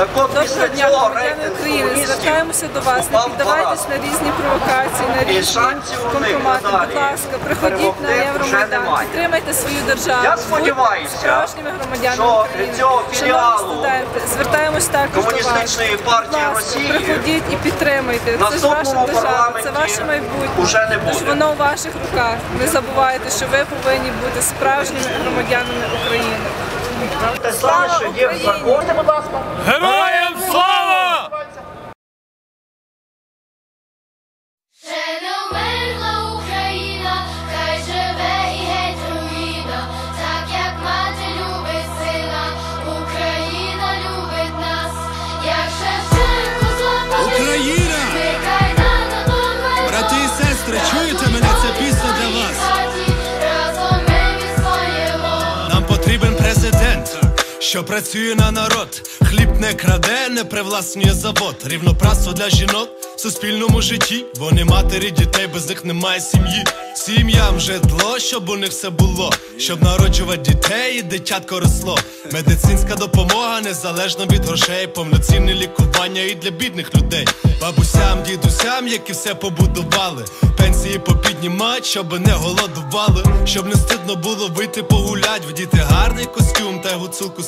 Так от після дня, цього громадяни України. Звертаємося до вас. Не піддавайтесь на різні провокації, на різні компромати. Будь ласка, приходіть на Євромайдан, підтримайте свою державу. Я сподіваюся, справжніми громадянами України. цього Шановні студенти, звертаємось також до вас. Партії Росії приходіть і підтримайте. Це ж ваша держава, це ваше майбутнє. Тож воно у ваших руках. Не забувайте, що ви повинні бути справжніми громадянами України. Те саме, що є в законі, будь ласка. Героям Präsident. Що працює на народ. Хліб не краде, не привласнює завод. Рівноправство для жінок в суспільному житті. Вони матері дітей, без них немає сім'ї. Сім'ям житло, щоб у них все було, щоб народжувати дітей і дитятко росло. Медицинська допомога незалежно від грошей, повноцінне лікування і для бідних людей. Бабусям, дідусям, які все побудували. Пенсії попіднімать, щоб не голодували, щоб не стидно було вийти погулять, вдіти гарний костюм та гуцулку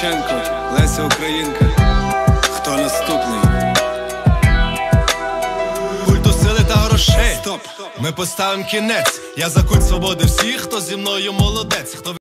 Шевченко, Леся Українка. Хто наступний? Культу сили та грошей. Стоп! Ми поставимо кінець. Я за культ свободи всіх, хто зі мною молодець. Хто